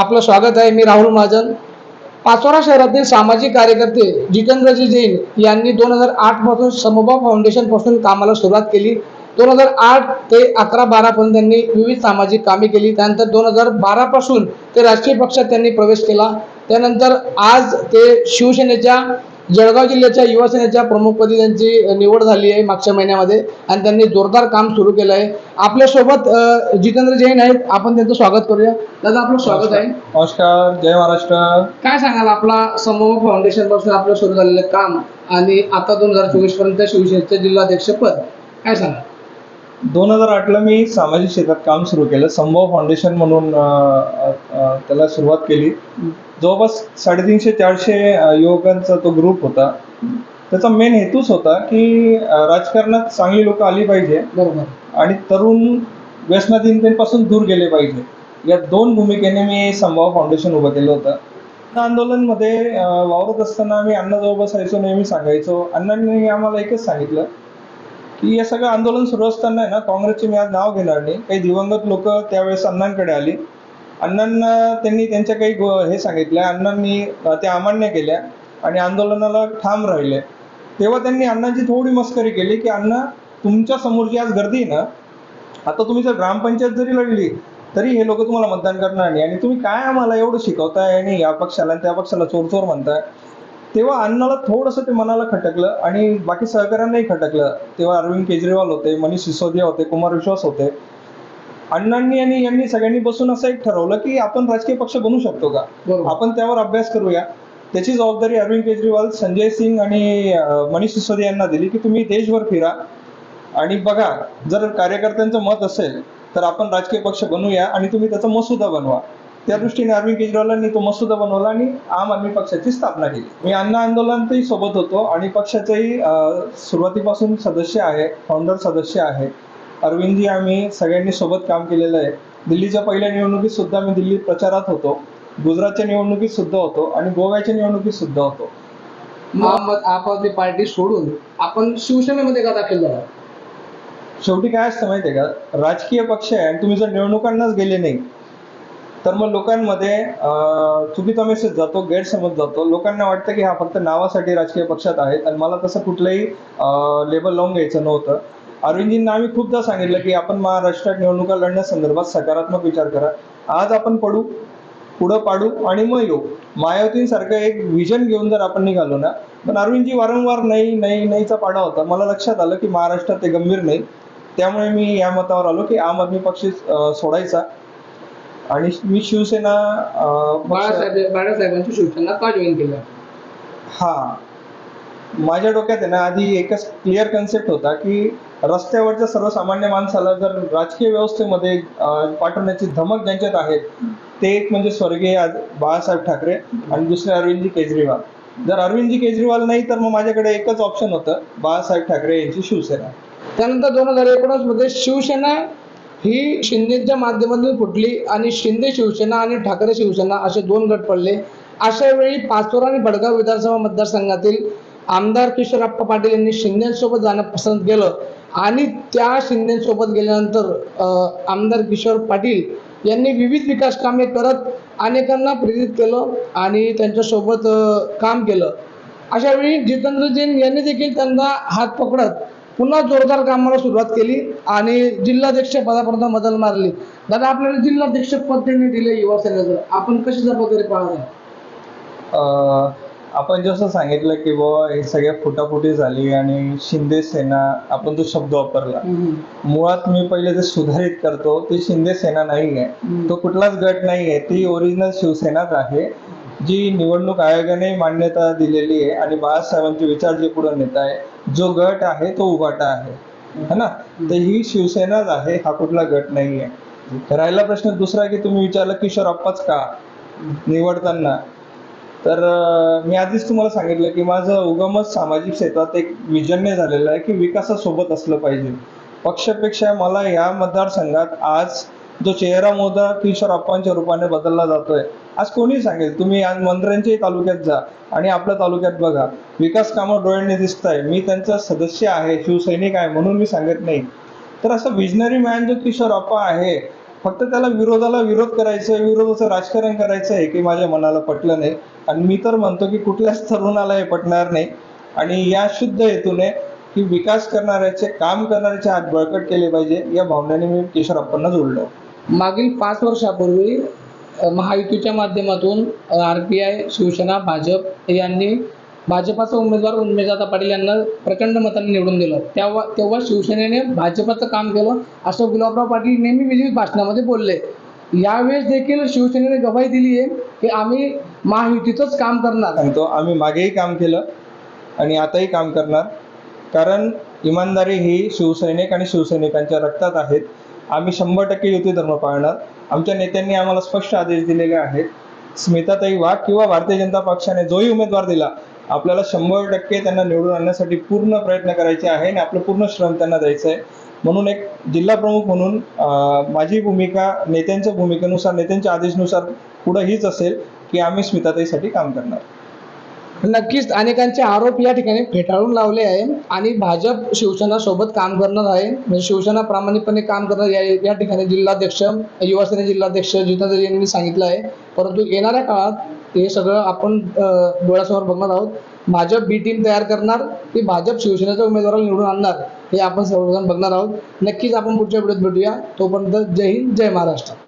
आपलं स्वागत आहे. मी राहुल महाजन. पाचोरा शहरातील सामाजिक कार्यकर्ते जितेंद्रजी जैन यांनी दोन हजार आठपासून समभाव फाउंडेशनपासून कामाला सुरुवात केली. दोन हजार आठ ते अकरा बारापर्यंत त्यांनी विविध सामाजिक कामे केली. त्यानंतर दोन हजार बारापासून ते राजकीय पक्षात त्यांनी प्रवेश केला. त्यानंतर आज ते शिवसेनेच्या जळगाव जिल्ह्याच्या युवा सेनेच्या प्रमुखपदी त्यांची निवड झाली आहे मागच्या महिन्यामध्ये आणि त्यांनी जोरदार काम सुरू केलं आहे. आपल्यासोबत जितेंद्र जैन आहेत. आपण त्यांचं स्वागत करूया. दादा आपलं स्वागत आहे. नमस्कार. जय महाराष्ट्र. काय सांगाल? आपला समूह फाउंडेशनपासून आपलं सुरू झालेलं काम आणि आता दोन हजार चोवीसपर्यंत शिवसेनेचं जिल्हाध्यक्ष पद. काय सांगाल? दोन हजार आठला मी सामाजिक क्षेत्रात काम सुरू केलं. संभव फाउंडेशन म्हणून त्याला सुरुवात केली. जवळपास साडेतीनशे चारशे युवकांचा तो ग्रुप होता. त्याचा मेन हेतूच होता की राजकारणात चांगली लोक आली पाहिजे. बरोबर. आणि तरुण व्यसनाधीनतेपासून दूर गेले पाहिजे. या दोन भूमिकेने मी संभव फाउंडेशन उभं केलं होतं. त्या आंदोलनमध्ये वावरत असताना आम्ही अण्णाजवळ बसायचो नेहमी सांगायचो. अण्णांनी आम्हाला एकच सांगितलं की हे सगळं आंदोलन सुरू असताना आहे ना काँग्रेसचे मी आज नाव घेणार नाही. काही दिवंगत लोक त्यावेळेस अण्णांकडे आली. अण्णांना त्यांनी त्यांच्या काही हे सांगितल्या. अण्णांनी त्या अमान्य केल्या आणि आंदोलनाला ठाम राहिले. तेव्हा त्यांनी अण्णांची थोडी मस्करी केली की अण्णा तुमच्या समोरची आज गर्दी आहे ना आता तुम्ही जर ग्रामपंचायत जरी लढली तरी हे लोक तुम्हाला मतदान करणार नाही. आणि तुम्ही काय आम्हाला एवढं शिकवताय आणि या पक्षाला आणि त्या पक्षाला चोर चोर म्हणताय? तेव्हा अण्णाला थोडंसं ते मनाला खटकलं आणि बाकी सहकाऱ्यांनाही खटकलं. तेव्हा अरविंद केजरीवाल होते मनीष सिसोदिया होते कुमार विश्वास होते. अण्णांनी आणि यांनी सगळ्यांनी बसून असं एक ठरवलं की आपण राजकीय पक्ष बनू शकतो का? आपण त्यावर अभ्यास करूया. त्याची जबाबदारी अरविंद केजरीवाल संजय सिंग आणि मनीष सिसोदिया यांना दिली की तुम्ही देशभर फिरा. आणि बघा जर कार्यकर्त्यांचं मत असेल तर आपण राजकीय पक्ष बनवूया आणि तुम्ही त्याचा मसुदा बनवा. त्या दृष्टीने अरविंद केजरीवालांनी तो मसुदा बनवला आणि आम आदमी पक्षाची स्थापना केली. मी अण्णा आंदोलनातही सोबत होतो आणि पक्षाचेही सुरुवातीपासून सदस्य आहे फाउंडर सदस्य आहे. अरविंदजी आम्ही सगळ्यांनी सोबत काम केलेलं आहे. दिल्लीच्या पहिल्या निवडणुकीत सुद्धा मी दिल्लीत प्रचारात होतो. गुजरातच्या निवडणुकीत सुद्धा होतो आणि गोव्याच्या निवडणुकीत सुद्धा होतो. मग आप आदमी पार्टी सोडून आपण शिवसेनेमध्ये का दाखल झाला शेवटी काय असतं माहितीये का? राजकीय पक्ष आहे आणि तुम्ही जर निवडणुकांनाच गेले नाही तर मग लोकांमध्ये चुकीचा मेसेज जातो गैरसमज जातो. लोकांना वाटतं की हा फक्त नावासाठी राजकीय पक्षात आहेत आणि मला तसं कुठलंही लेबल लावून घ्यायचं नव्हतं. अरविंदजींना आम्ही खूपदा सांगितलं की आपण महाराष्ट्रात निवडणुका लढण्यासंदर्भात सकारात्मक विचार करा. आज आपण पडू पुढं पाडू आणि मग येऊ. मायावतींसारखं एक विजन घेऊन जर आपण निघालो ना पण अरविंदजी वारंवार नाही नाही नाहीचा पाडा होता. मला लक्षात आलं की महाराष्ट्रात ते गंभीर नाही. त्यामुळे मी या मतावर आलो की आम आदमी पक्ष सोडायचा. आणि मी शिवसेना बाळासाहेबांची शिवसेना का जॉईन केलं? हा. माझ्या डोक्यात आहे ना आधी एकच क्लिअर कन्सेप्ट होता की रस्त्यावरच्या सर्वसामान्य माणसाला जर राजकीय व्यवस्थेमध्ये पाठवण्याची धमक ज्यांच्यात आहे ते एक म्हणजे स्वर्गीय बाळासाहेब ठाकरे आणि दुसरे अरविंदजी केजरीवाल. जर अरविंदजी केजरीवाल नाही तर मग माझ्याकडे एकच ऑप्शन होतं बाळासाहेब ठाकरे यांची शिवसेना. त्यानंतर दोन हजार एकोणीसमध्ये शिवसेना ही शिंदेच्या माध्यमातून फुटली आणि शिंदे शिवसेना आणि ठाकरे शिवसेना असे दोन गट पडले. अशा वेळी पाचोरा आणि भडगाव विधानसभा मतदारसंघातील आमदार किशोरप्पा पाटील यांनी शिंदेसोबत जाणं पसंत केलं. आणि त्या शिंदेसोबत गेल्यानंतर अं, आमदार किशोर पाटील यांनी विविध विकास कामे करत अनेकांना प्रेरित केलं आणि त्यांच्यासोबत काम केलं. अशावेळी जितेंद्र जैन यांनी देखील त्यांना हात पकडत पुन्हा जोरदार कामाला सुरुवात केली आणि जिल्हाध्यक्ष पदापर्यंत मदल मारली. दादा आपल्याला जिल्हाध्यक्ष पद त्यांनी दिले युवा सेनेचं. आपण कशी जबाबदारी पाळणार? अं, आपण जसं सांगितलं की बुवा हे सगळ्या फुटाफुटी झाली आणि शिंदे सेना आपण तो शब्द वापरला. मुळात मी पहिले ते सुधारित करतो ती शिंदे सेना नाही आहे तो कुठलाच गट नाही आहे ती ओरिजिनल शिवसेनाच आहे. जी निवडणूक आयोगाने मान्यता दिलेली आहे आणि बाळासाहेबांचे विचार जे पुढे नेत आहे जो गट आहे तो उभाटा आहे. है ना? तर ही शिवसेनाच आहे हा कुठला गट नाही आहे राहिला प्रश्न दुसरा की तुम्ही विचारलं किशोर अप्पाच का निवडताना? तर मी आधीच तुम्हाला सांगितलं की माझं उगमच सामाजिक क्षेत्रात एक विजन्य झालेलं आहे की विकासासोबत असलं पाहिजे. पक्षापेक्षा मला या मतदारसंघात आज जो चेहरा मोदा किशोर अप्पांच्या रूपाने बदलला जातोय आज कोणी सांगेल तुम्ही आज मंत्र्यांच्याही तालुक्यात जा आणि आपल्या तालुक्यात बघा. विकास कामं डोळ्यांनी दिसत आहे मी त्यांचा सदस्य आहे शिवसैनिक आहे म्हणून मी सांगत नाही. तर असं विजनरी मॅन जो किशोर अप्पा आहे फक्त त्याला विरोधाला विरोध करायचा आहे विरोधाचं राजकारण करायचं आहे की माझ्या मनाला पटलं नाही. आणि मी तर म्हणतो की कुठल्याच तरुणाला हे पटणार नाही. आणि या शुद्ध हेतूने की विकास करणाऱ्याचे काम करणाऱ्याचे हात बळकट केले पाहिजे या भावनेने मी किशोर अप्पांना जोडलो. मागील पाच वर्षापूर्वी महायुतीच्या माध्यमातून R P I Shiv Sena Bhajap यांनी भाजपाचा उमेदवार उमेशदादा पाटील यांना प्रचंड मताने निवडून दिलं. तेव्हा तेव्हा शिवसेनेने भाजपाचं काम केलं. असं गुलाबराव पाटील नेहमी विविध भाषणामध्ये बोलले. यावेळेस देखील शिवसेनेने गवाही दिली आहे की आम्ही महायुतीचंच काम करणार. सांगतो आम्ही मागेही काम केलं आणि आताही काम करणार. कारण इमानदारी ही शिवसैनिक आणि शिवसैनिकांच्या रक्तात आहेत. आम्ही शंभर टक्के युती धर्म पाळणार. आमच्या नेत्यांनी आम्हाला स्पष्ट आदेश दिलेले आहेत. स्मिताताई वाघ किंवा भारतीय जनता पक्षाने जोही उमेदवार दिला आपल्याला शंभर टक्के त्यांना निवडून आणण्यासाठी पूर्ण प्रयत्न करायचे आहे आणि आपलं पूर्ण श्रम त्यांना द्यायचं आहे. म्हणून एक जिल्हा प्रमुख म्हणून माझी भूमिका नेत्यांच्या भूमिकेनुसार नेत्यांच्या आदेशनुसार पुढं हीच असेल की आम्ही स्मिताताईसाठी काम करणार. नक्कीच अनेकांचे आरोप या ठिकाणी फेटाळून लावले आहे आणि भाजप शिवसेना सोबत काम करणार आहे. म्हणजे शिवसेना प्रामाणिकपणे काम करणार या या ठिकाणी जिल्हाध्यक्ष युवासेना जिल्हाध्यक्ष जितेंद्र यांनी सांगितलं आहे. परंतु येणाऱ्या काळात हे सगळं आपण डोळ्यासमोर बघणार आहोत. भाजप बी टीम तयार करणार ती भाजप शिवसेनेच्या उमेदवाराला निवडून आणणार हे आपण सर्वजण बघणार आहोत. नक्कीच आपण पुढच्या व्हिडिओत भेटूया. तोपर्यंत जय हिंद जय महाराष्ट्र.